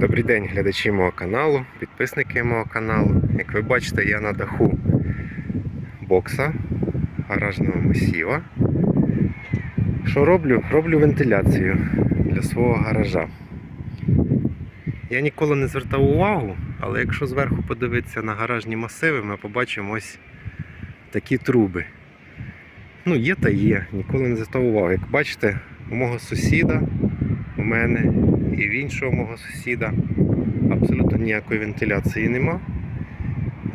Добрий день, глядачі мого каналу, підписники мого каналу. Як ви бачите, я на даху бокса гаражного масіва. Що роблю? Роблю вентиляцію для свого гаража. Я ніколи не звертав увагу, але якщо зверху подивитися на гаражні масиви, ми побачимо ось такі труби. Ну, є та є, ніколи не звертав увагу. Як бачите, у мого сусіда, у мене і в іншого мого сусіда абсолютно ніякої вентиляції нема.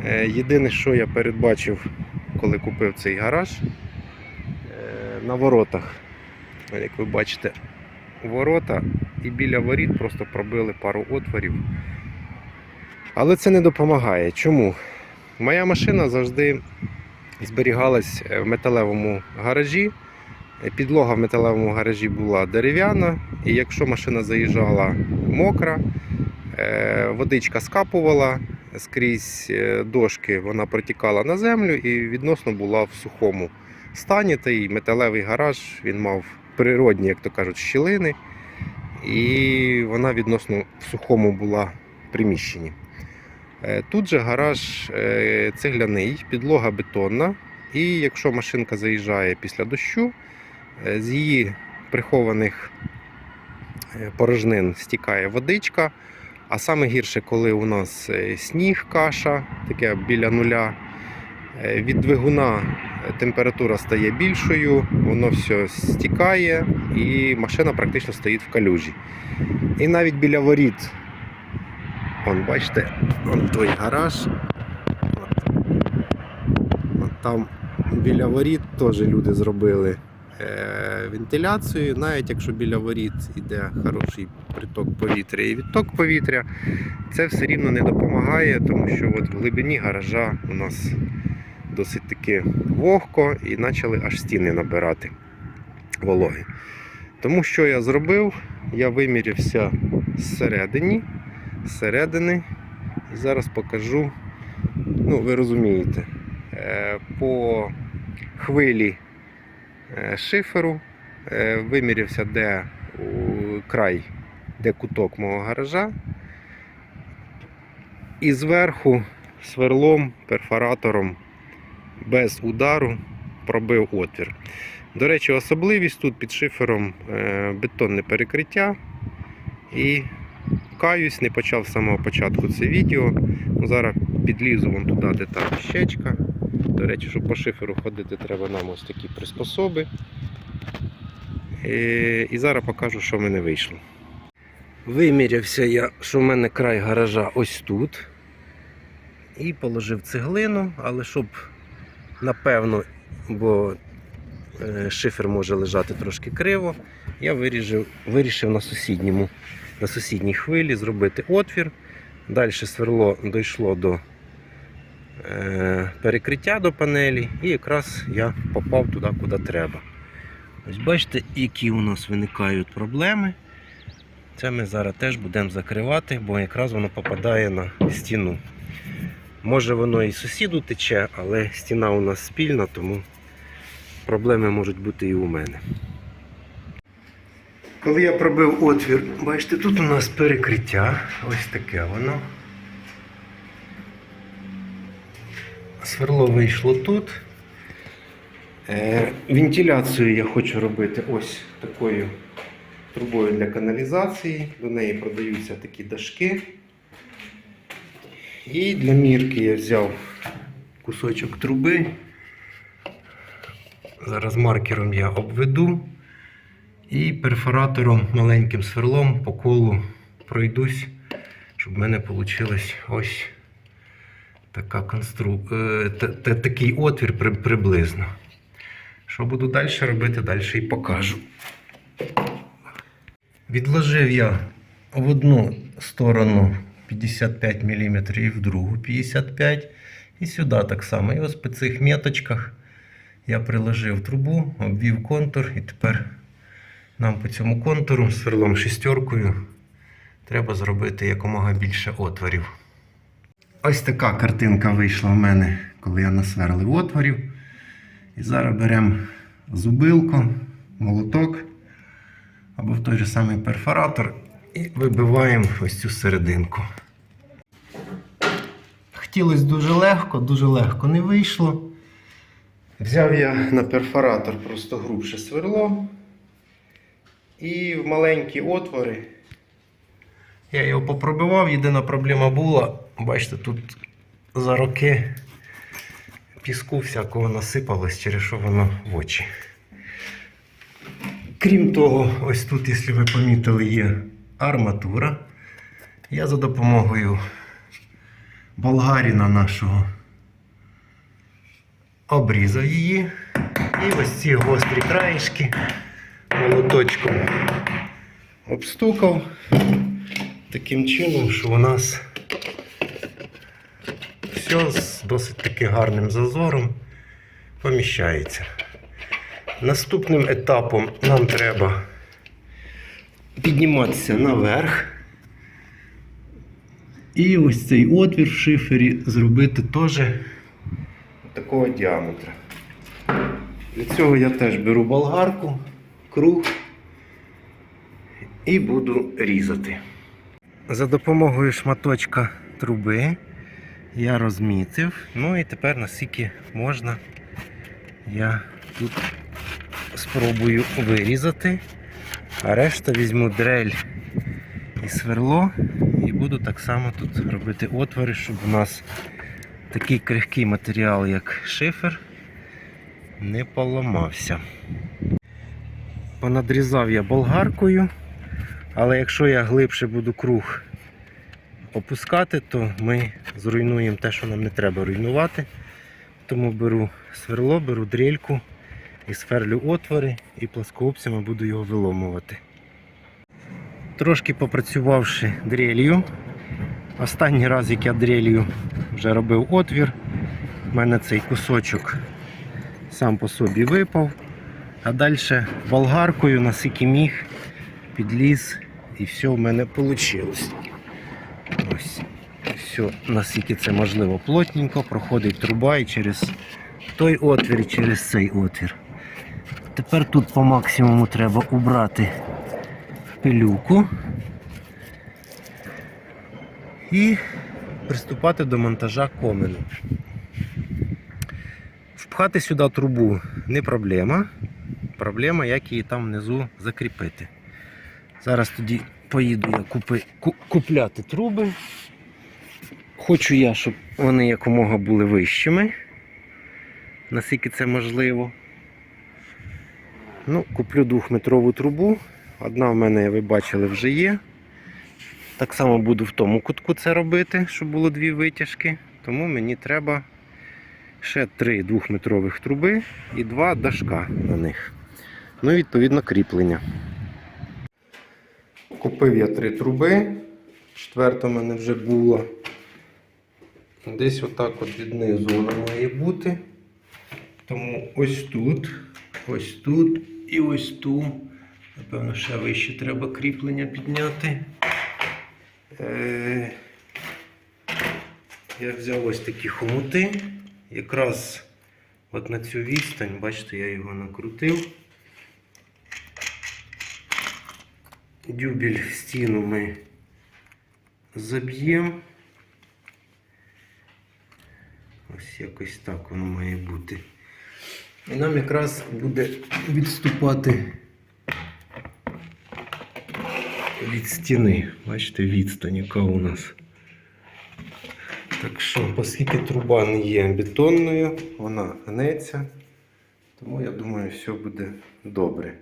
Е, Єдине, що я передбачив, коли купив цей гараж, е, на воротах, як ви бачите, ворота і біля воріт просто пробили пару отворів. Але це не допомагає. Чому? Моя машина завжди зберігалась в металевому гаражі. Підлога в металевому гаражі була дерев'яна, і якщо машина заїжджала мокра, е, водичка скапувала скрізь е, дошки, вона протікала на землю і відносно була в сухому стані. Та й металевий гараж він мав природні, як то кажуть, щілини, і вона відносно в сухому була приміщенні. Е, Тут же гараж цегляний, підлога бетонна, і якщо машинка заїжджає після дощу, З її прихованих е, порожнин стікає водичка. А саме гірше, коли у нас е, сніг, каша, таке біля нуля. Е, Від двигуна е, температура стає більшою, воно все стікає і машина практично стоїть в калюжі. І навіть біля воріт, вон, бачите, вон той гараж. От, от там біля воріт теж люди зробили е, вентиляцію, навіть якщо біля воріт йде хороший приток повітря і відток повітря, це все рівно не допомагає, тому що от в глибині гаража у нас досить таки вогко і почали аж стіни набирати вологи. Тому що я зробив, я вимірявся зсередині, зсередини, зараз покажу, ну ви розумієте, е, по хвилі е, шиферу, е, вимірявся, де край, де куток мого гаража. І зверху сверлом, перфоратором без удару пробив отвір. До речі, особливість тут під шифером е, бетонне перекриття. І каюсь, не почав з самого початку це відео. Ну, Зараз підлізу вон туди, де та щечка. До речі, щоб по шиферу ходити, треба нам ось такі приспособи. Е, І зараз покажу, що в мене вийшло. Вимірявся я, що в мене край гаража ось тут. І положив цеглину, але щоб напевно, бо е, шифер може лежати трошки криво, я вирішив, вирішив на сусідньому, на сусідній хвилі зробити отвір. Далі сверло дійшло до перекриття до панелі, і якраз я попав туди, куди треба. Ось бачите, які у нас виникають проблеми. Це ми зараз теж будемо закривати, бо якраз воно попадає на стіну. Може воно і сусіду тече, але стіна у нас спільна, тому проблеми можуть бути і у мене. Коли я пробив отвір, бачите, тут у нас перекриття. Ось таке воно. Сверло вийшло тут. Е, вентиляцію я хочу робити ось такою трубою для каналізації. До неї продаються такі дашки. І для мірки я взяв кусочок труби. Зараз маркером я обведу і перфоратором маленьким сверлом по колу пройдусь, щоб в мене вийшло ось така констру... е, та- та- такий отвір при- приблизно. Що буду далі робити, далі і покажу. Відложив я в одну сторону 55 мм і в другу 55 І сюди так само. І ось по цих меточках я приложив трубу, обвів контур, і тепер нам по цьому контуру сверлом шістеркою треба зробити якомога більше отворів. Ось така картинка вийшла в мене, коли я насверлив отворів. І зараз беремо зубилку, молоток або в той же самий перфоратор І вибиваємо ось цю серединку. Хотілося дуже легко, дуже легко не вийшло. Взяв я на перфоратор просто грубше сверло. І в маленькі отвори. Я його попробивав. Єдина проблема була, бачите, тут за роки піску всякого насипалось, через що воно в очі. Крім того, ось тут, якщо ви помітили, є арматура. Я за допомогою болгаріна нашого обрізав її. І ось ці гострі краєшки молоточком обстукав таким чином, що у нас все з досить таки гарним зазором поміщається. Наступним етапом нам треба підніматися наверх. І ось цей отвір в шифері зробити теж такого діаметра. Для цього я теж беру болгарку, круг і буду різати. За допомогою шматочка труби я розмітив. Ну і тепер наскільки можна, я тут спробую вирізати, а решта візьму дрель і сверло і буду так само тут робити отвори, щоб у нас такий крихкий матеріал, як шифер, не поламався. Понадрізав я болгаркою, але якщо я глибше буду круг опускати, то ми зруйнуємо те, що нам не треба руйнувати. Тому беру сверло, беру дрельку і сверлю отвори і плоскоопцями буду його виломувати. Трошки попрацювавши дрелью, останній раз, як я дрелью вже робив отвір, в мене цей кусочок сам по собі випав, а далі болгаркою наскільки міг, підліз і все в мене вийшло. Все, наскільки це можливо, плотненько проходить труба і через той отвір, і через цей отвір. Тепер тут по максимуму треба убрати пилюку і приступати до монтажа комену. Впхати сюди трубу не проблема. Проблема, як її там внизу закріпити. Зараз тоді поїду я купи, ку- купляти труби. Хочу я, щоб вони якомога були вищими, наскільки це можливо. Ну, куплю двохметрову трубу. Одна в мене, ви бачили, вже є. Так само буду в тому кутку це робити, щоб було дві витяжки. Тому мені треба ще три двохметрових труби і два дашка на них. Ну і відповідно кріплення. Купив я три труби. Четверта в мене вже була. Десь отак от віднизу вона має бути. Тому ось тут, ось тут і ось тут. Напевно, ще вище треба кріплення підняти. Е, я взяв ось такі хомути. Якраз от на цю відстань, бачите, я його накрутив. Дюбель в стіну ми заб'ємо. Ось якось так воно має бути. І нам якраз буде відступати від стіни. Бачите, відстань, яка у нас. Так що, оскільки труба не є бетонною, вона гнеться, тому я думаю, все буде добре.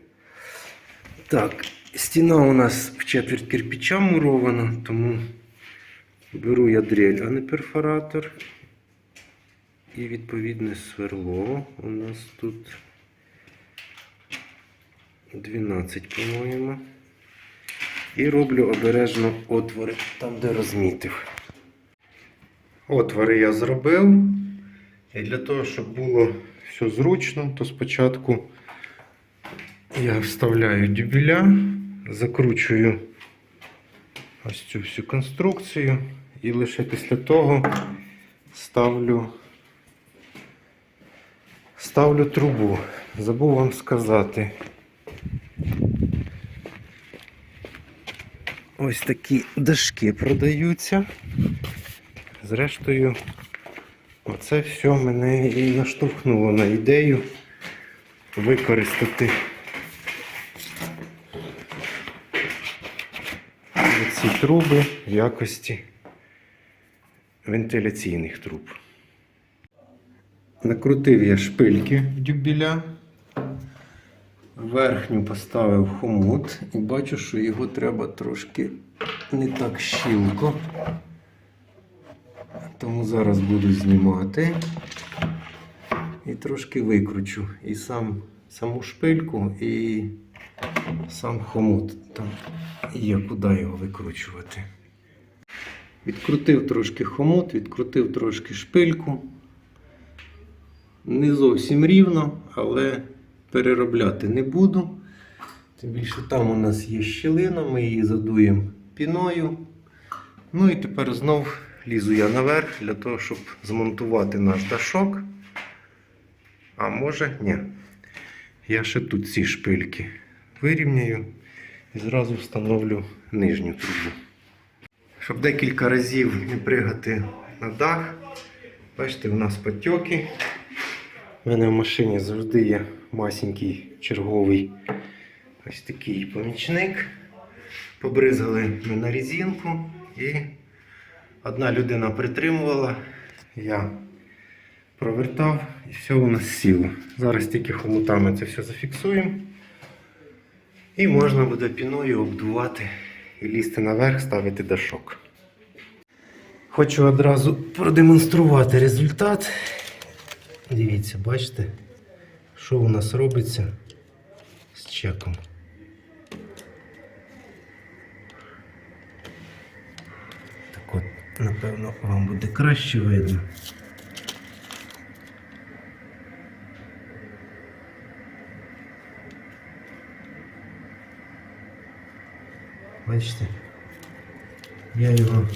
Так, стіна у нас в четверть кирпича мурована, тому беру я дрель, а не перфоратор. І відповідне сверло у нас тут 12, по-моєму. І роблю обережно отвори там, де розмітив. Отвори я зробив. І для того, щоб було все зручно, то спочатку я вставляю дюбеля, закручую ось цю всю конструкцію і лише після того ставлю, ставлю трубу. Забув вам сказати. ось такі дашки продаються. Зрештою, оце все мене і наштовхнуло на ідею використати ці труби в якості вентиляційних труб. Накрутив я шпильки в дюбіля. Верхню поставив хомут і бачу, що його треба трошки не так щілко. Тому зараз буду знімати і трошки викручу і сам, саму шпильку, і сам хомут. Там є куди його викручувати. Відкрутив трошки хомут, відкрутив трошки шпильку. Не зовсім рівно, але переробляти не буду. Тим більше там у нас є щілина, ми її задуємо піною. Ну і тепер знов лізу я наверх для того, щоб змонтувати наш дашок. А може, ні. Я ще тут ці шпильки вирівняю і зразу встановлю нижню трубу. Щоб декілька разів не пригати на дах, бачите, у нас потьоки. У мене в машині завжди є масенький черговий ось такий помічник. Побризгали ми на резинку і одна людина притримувала, я провертав і все у нас сіло. Зараз тільки хомутами це все зафіксуємо. І можна буде піною обдувати і лізти наверх, ставити дашок. Хочу одразу продемонструвати результат. Дивіться, бачите, що у нас робиться з чеком. Так от, напевно, вам буде краще видно. Бачите, я його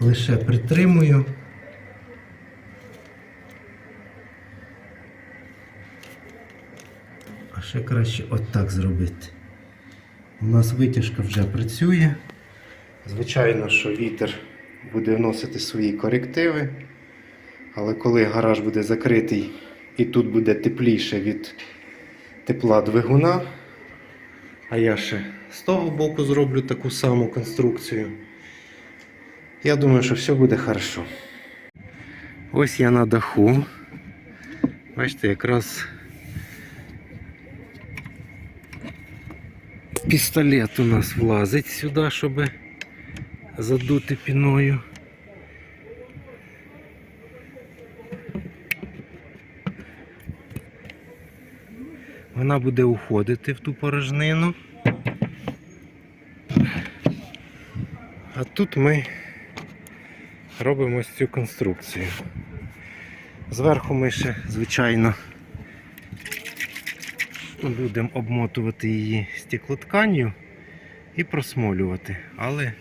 лише притримую. Ще краще отак зробити. У нас витяжка вже працює. Звичайно, що вітер буде вносити свої корективи. Але коли гараж буде закритий і тут буде тепліше від тепла двигуна, а я ще з того боку зроблю таку саму конструкцію. Я думаю, що все буде хорошо. Ось я на даху. Бачите, якраз пістолет у нас влазить сюди, щоб задути піною. Вона буде уходити в ту порожнину. А тут ми робимо ось цю конструкцію. Зверху ми ще, звичайно, будемо обмотувати її стеклотканню і просмолювати. Але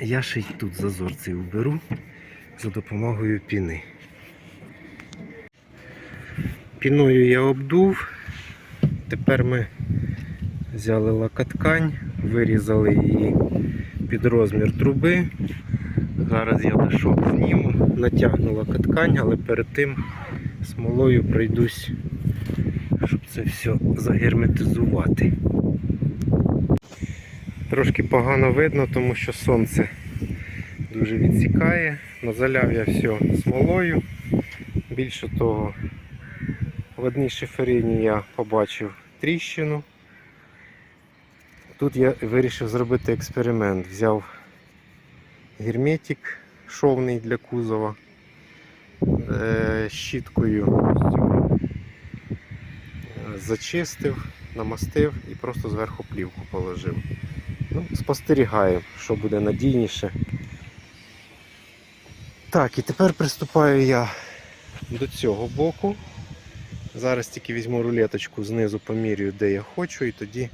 я ще й тут зазор цей вберу за допомогою піни. Піною я обдув. Тепер ми взяли лакоткань, вирізали її під розмір труби. Зараз я дашок зніму, натягну лакоткань, але перед тим смолою пройдусь, щоб це все загерметизувати. Трошки погано видно, тому що сонце дуже відсікає. Назаляв я все смолою. Більше того, в одній шиферині я побачив тріщину. Тут я вирішив зробити експеримент. Взяв герметик шовний для кузова е, щіткою зачистив, намастив і просто зверху плівку положив. Ну, спостерігаємо, що буде надійніше. Так, і тепер приступаю я до цього боку. Зараз тільки візьму рулеточку знизу помірюю, де я хочу, і тоді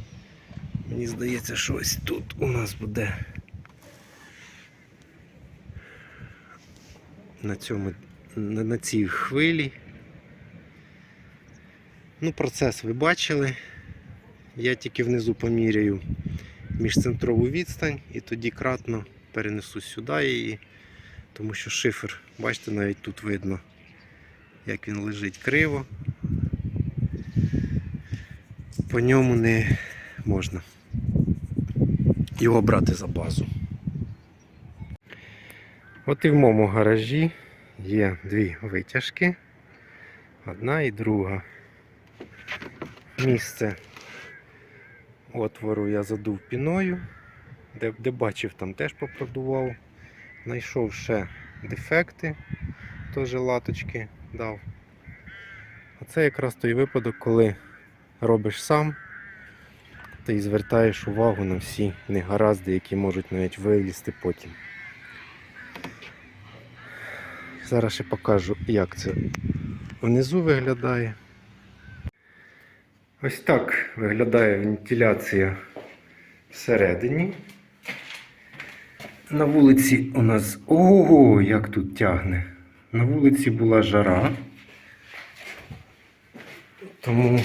мені здається, що ось тут у нас буде на цьому на цій хвилі. Ну, процес ви бачили. Я тільки внизу поміряю міжцентрову відстань і тоді кратно перенесу сюди її, тому що шифер, бачите, навіть тут видно, як він лежить криво. По ньому не можна його брати за базу. От і в моєму гаражі є дві витяжки, одна і друга. Місце отвору я задув піною, де, де бачив, там теж попродував. Знайшов ще дефекти, теж латочки дав. А це якраз той випадок, коли робиш сам, ти звертаєш увагу на всі негаразди, які можуть навіть вилізти потім. Зараз ще покажу, як це внизу виглядає. Ось так виглядає вентиляція всередині. На вулиці у нас. Ого, як тут тягне. На вулиці була жара. Тому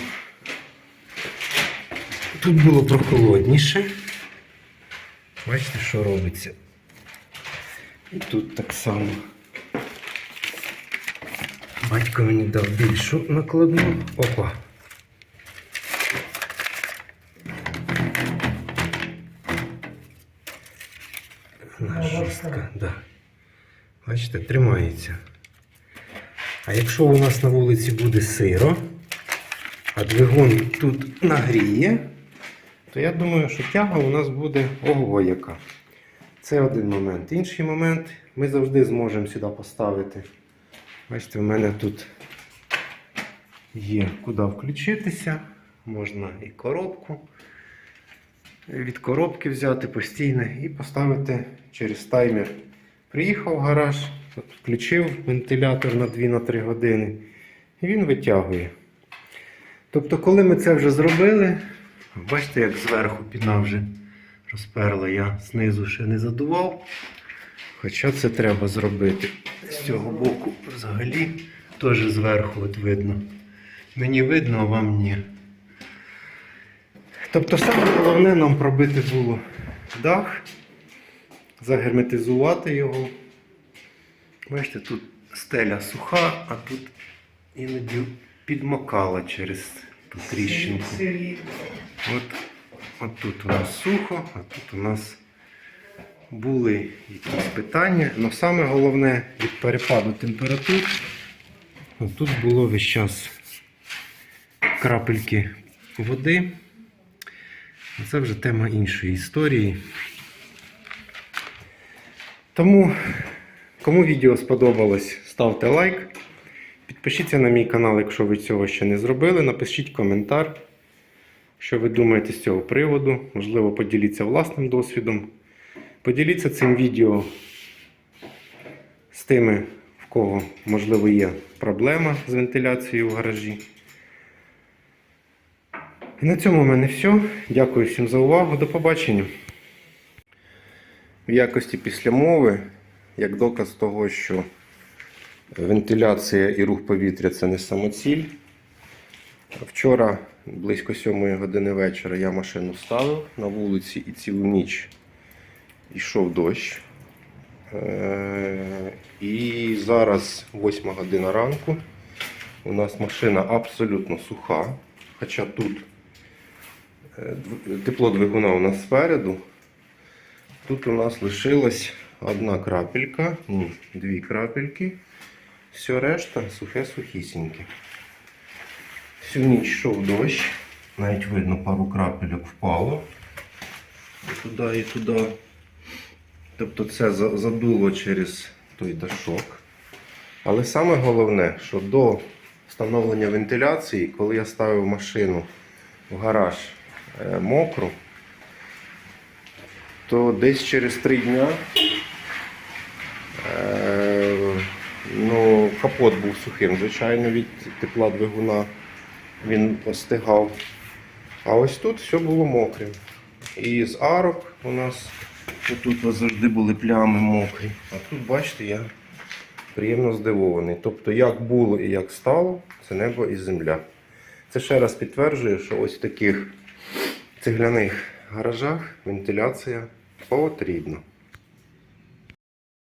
тут було прохолодніше. Бачите, що робиться. І тут так само. Батько мені дав більшу накладну. Опа. Бачите, тримається. А якщо у нас на вулиці буде сиро, а двигун тут нагріє, то я думаю, що тяга у нас буде ого яка. Це один момент. Інший момент ми завжди зможемо сюди поставити. Бачите, в мене тут є куди включитися. Можна і коробку від коробки взяти постійне і поставити через таймер. Приїхав в гараж, включив вентилятор на 2-3 години і він витягує. Тобто, коли ми це вже зробили, бачите, як зверху піна вже розперла, я знизу ще не задував. Хоча це треба зробити з цього боку взагалі теж зверху от видно. Мені видно, а вам ні. Тобто саме головне нам пробити було дах, загерметизувати його. Бачите, тут стеля суха, а тут іноді підмокала через ту тріщинку. От, от тут у нас сухо, а тут у нас були якісь питання. Але саме головне від перепаду температур. От тут було весь час крапельки води. Це вже тема іншої історії. Тому, кому відео сподобалось, ставте лайк. Підпишіться на мій канал, якщо ви цього ще не зробили. Напишіть коментар, що ви думаєте з цього приводу. Можливо, поділіться власним досвідом. Поділіться цим відео з тими, в кого, можливо, є проблема з вентиляцією в гаражі. І на цьому в мене все. Дякую всім за увагу. До побачення. В якості післямови, як доказ того, що вентиляція і рух повітря це не самоціль. Вчора, близько 7 години вечора, я машину ставив на вулиці і цілу ніч йшов дощ. Е, І зараз 8 година ранку. У нас машина абсолютно суха. Хоча тут е, тепло двигуна у нас спереду. Тут у нас лишилась одна крапелька, ні, дві крапельки. Все решта сухе сухісіньке. Всю ніч йшов дощ. Навіть видно пару крапельок впало. І туди, і туди. Тобто це задуло через той дашок. Але саме головне, що до встановлення вентиляції, коли я ставив машину в гараж е, мокру, то десь через три дня е, ну, капот був сухим, звичайно, від тепла двигуна він остигав. А ось тут все було мокрим. І з арок у нас тут завжди були плями мокрі. А тут, бачите, я приємно здивований. Тобто, як було і як стало, це небо і земля. Це ще раз підтверджує, що ось в таких цегляних гаражах вентиляція потрібна.